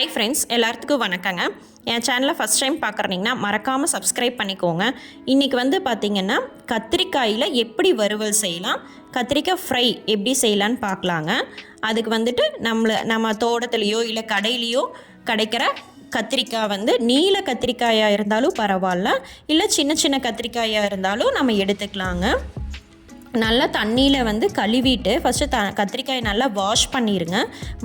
Hi friends எல்லாத்துக்கும் வணக்கங்க. என் சேனலை ஃபஸ்ட் டைம் பார்க்குறீங்கன்னா மறக்காமல் சப்ஸ்கிரைப் பண்ணிக்கோங்க. இன்றைக்கி வந்து பார்த்திங்கன்னா கத்திரிக்காயில் எப்படி வறுவல் செய்யலாம் கத்திரிக்காய் ஃப்ரை எப்படி செய்யலான்னு பார்க்கலாங்க அதுக்கு வந்துட்டு நம்மளை நம்ம தோட்டத்துலேயோ இல்லை கடையிலையோ கிடைக்கிற கத்திரிக்காய் வந்து நீல கத்திரிக்காயாக இருந்தாலும் பரவாயில்ல இல்லை சின்ன சின்ன கத்திரிக்காயாக இருந்தாலும் நம்ம எடுத்துக்கலாங்க. நல்லா தண்ணியில் வந்து கழுவிட்டு ஃபஸ்ட்டு த கத்திரிக்காயை நல்லா வாஷ் பண்ணிடுங்க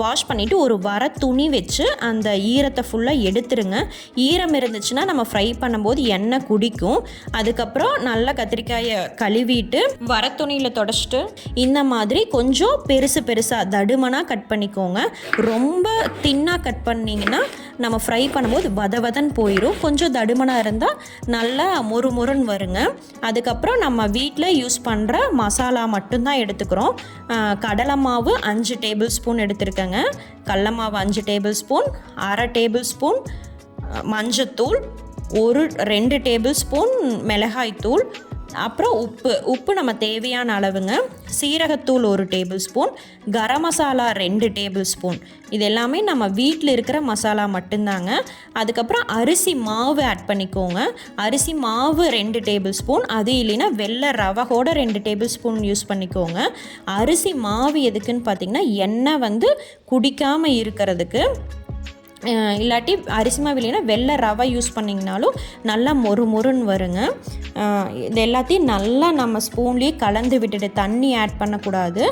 வாஷ் பண்ணிவிட்டு ஒரு வர துணி வச்சு அந்த ஈரத்தை ஃபுல்லாக எடுத்துருங்க. ஈரம் இருந்துச்சுன்னா நம்ம ஃப்ரை பண்ணும்போது எண்ணெய் குடிக்கும். அதுக்கப்புறம் நல்லா கத்திரிக்காயை கழுவிட்டு வர துணியில் தொடச்சிட்டு இந்த மாதிரி கொஞ்சம் பெருசு பெருசாக தடுமனாக கட் பண்ணிக்கோங்க. ரொம்ப தின்னாக கட் பண்ணிங்கன்னா நம்ம ஃப்ரை பண்ணும்போது வத வதன் போயிடும் கொஞ்சம் தடுமனாக இருந்தால் நல்லா மொறு மொறுன்னு வருங்க. அதுக்கப்புறம் நம்ம வீட்டில் யூஸ் பண்ணுற மசாலா மட்டும்தான் எடுத்துக்கிறோம். கடலை மாவு அஞ்சு டேபிள் ஸ்பூன் எடுத்துருக்கேங்க. கடல மாவு அஞ்சு டேபிள் ஸ்பூன் அரை டேபிள் ஸ்பூன் மஞ்சத்தூள் ஒரு ரெண்டு டேபிள் ஸ்பூன் மிளகாய் தூள் அப்புறம் உப்பு. உப்பு நம்ம தேவையான அளவுங்க. சீரகத்தூள் ஒரு டேபிள் ஸ்பூன் கரம் மசாலா ரெண்டு டேபிள் ஸ்பூன் இது எல்லாமே நம்ம வீட்டில் இருக்கிற மசாலா மட்டும்தாங்க. அதுக்கப்புறம் அரிசி மாவு ஆட் பண்ணிக்கோங்க. அரிசி மாவு ரெண்டு டேபிள் ஸ்பூன் அது இல்லைன்னா வெள்ளை ரவை கூட ரெண்டு டேபிள் ஸ்பூன் யூஸ் பண்ணிக்கோங்க. அரிசி மாவு எதுக்குன்னு பார்த்திங்கன்னா எண்ணெய் வந்து குடிக்காமல் இருக்கிறதுக்கு இல்லாட்டி அரிசி மாவு இல்லைன்னா வெள்ளை ரவை யூஸ் பண்ணிங்கனாலும் நல்லா மொறு மொறுன்னு வருங்க. இது எல்லாத்தையும் நல்லா நம்ம ஸ்பூன்லேயே கலந்து விட்டுட்டு தண்ணி ஆட் பண்ணக்கூடாது.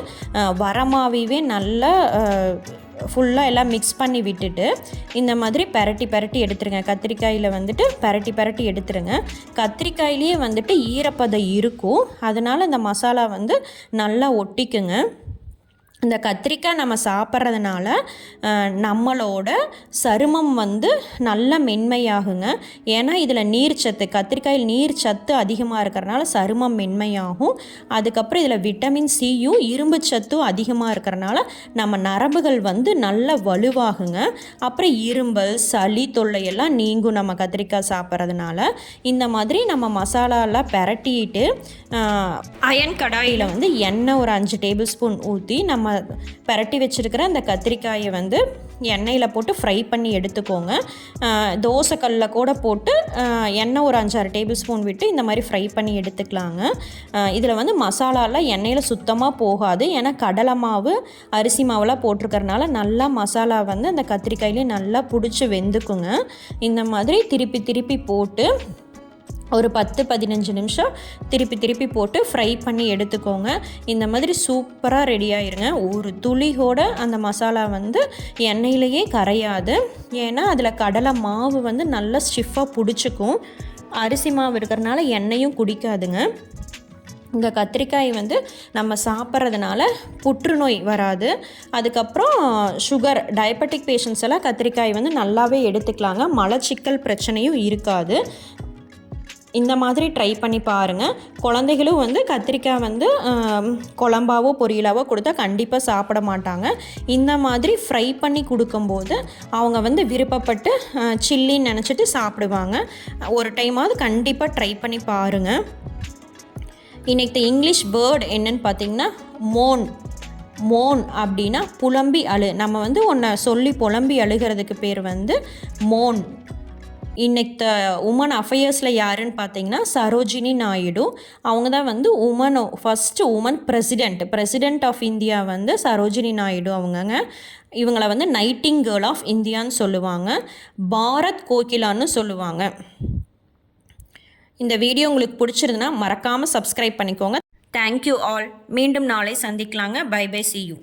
வரமாவே நல்லா ஃபுல்லாக எல்லாம் மிக்ஸ் பண்ணி விட்டுட்டு இந்த மாதிரி பரட்டி பரட்டி எடுத்துருங்க. கத்திரிக்காயில் வந்துட்டு பரட்டி பரட்டி எடுத்துருங்க. கத்திரிக்காயிலேயே வந்துட்டு ஈரப்பதம் இருக்கும். அதனால் இந்த மசாலா வந்து நல்லா ஒட்டிக்குங்க. இந்த கத்திரிக்காய் நம்ம சாப்பிட்றதுனால நம்மளோட சருமம் வந்து நல்ல மென்மையாகுங்க. ஏன்னா இதில் நீர் சத்து கத்திரிக்காயில் நீர் சத்து அதிகமாக இருக்கிறனால சருமம் மென்மையாகும். அதுக்கப்புறம் இதில் விட்டமின் சியும் இரும்பு சத்தும் அதிகமாக இருக்கிறனால நம்ம நரம்புகள் வந்து நல்ல வலுவாகுங்க. அப்புறம் இரும்பல் சளி தொல்லையெல்லாம் நீங்கும் நம்ம கத்திரிக்காய் சாப்பிட்றதுனால. இந்த மாதிரி நம்ம மசாலாலாம் பரட்டிட்டு அயன் கடாயில் வந்து எண்ணெய் ஒரு அஞ்சு டேபிள் ஸ்பூன் ஊற்றி நம்ம பரட்டி வச்சுருக்கிற அந்த கத்திரிக்காயை வந்து எண்ணெயில் போட்டு ஃப்ரை பண்ணி எடுத்துக்கோங்க. தோசைக்கல்லில் கூட போட்டு எண்ணெய் ஒரு அஞ்சாறு டேபிள் ஸ்பூன் விட்டு இந்த மாதிரி ஃப்ரை பண்ணி எடுத்துக்கலாங்க. இதில் வந்து மசாலாலாம் எண்ணெயில் சுத்தமாக போகாது. ஏன்னா கடலை மாவு அரிசி மாவுலாம் போட்டிருக்கறனால நல்லா மசாலா வந்து அந்த கத்திரிக்காயிலே நல்லா பிடிச்சி வெந்துக்குங்க. இந்த மாதிரி திருப்பி திருப்பி போட்டு ஒரு பத்து பதினஞ்சு நிமிஷம் திருப்பி திருப்பி போட்டு ஃப்ரை பண்ணி எடுத்துக்கோங்க. இந்த மாதிரி சூப்பராக ரெடி ஆயிருங்க. ஒரு துளியோட அந்த மசாலா வந்து எண்ணெயிலேயே கரையாது. ஏன்னா அதில் கடலை மாவு வந்து நல்லா ஸ்டிஃபாக பிடிச்சிக்கும். அரிசி மாவு இருக்கிறனால எண்ணெயும் குடிக்காதுங்க. இந்த கத்திரிக்காய் வந்து நம்ம சாப்பிட்றதுனால புற்றுநோய் வராது. அதுக்கப்புறம் சுகர் டயபெட்டிக் பேஷண்ட்ஸ் எல்லாம் கத்திரிக்காய் வந்து நல்லாவே எடுத்துக்கலாங்க. மலச்சிக்கல் பிரச்சனையும் இருக்காது. இந்த மாதிரி ட்ரை பண்ணி பாருங்கள் குழந்தைகளும் வந்து கத்திரிக்காய் வந்து குழம்பாவோ பொரியலாவோ கொடுத்தா கண்டிப்பாக சாப்பிட மாட்டாங்க. இந்த மாதிரி ஃப்ரை பண்ணி கொடுக்கும்போது அவங்க வந்து விருப்பப்பட்டு சில்லின்னு நினச்சிட்டு சாப்பிடுவாங்க. ஒரு டைமாவது கண்டிப்பாக ட்ரை பண்ணி பாருங்கள் இன்றைக்கு இங்கிலீஷ் வேர்டு என்னன்னு பார்த்தீங்கன்னா மோன் மோன் அப்படின்னா புலம்பி அழு. நம்ம வந்து ஒன்றை சொல்லி புலம்பி அழுகிறதுக்கு பேர் வந்து மோன் இன்னைக்கு உமன் அஃபேர்ஸில் யாருன்னு பார்த்தீங்கன்னா சரோஜினி நாயுடு. அவங்க தான் வந்து woman first woman president president of India வந்து சரோஜினி நாயுடு அவங்கங்க. இவங்களை வந்து நைட்டிங் கேர்ள் ஆஃப் இந்தியான்னு சொல்லுவாங்க. பாரத் கோகிலான்னு சொல்லுவாங்க. இந்த வீடியோ உங்களுக்கு பிடிச்சிருந்துன்னா மறக்காமல் சப்ஸ்கிரைப் பண்ணிக்கோங்க. தேங்க்யூ ஆல் மீண்டும் நாளை சந்திக்கலாங்க. Bye bye see you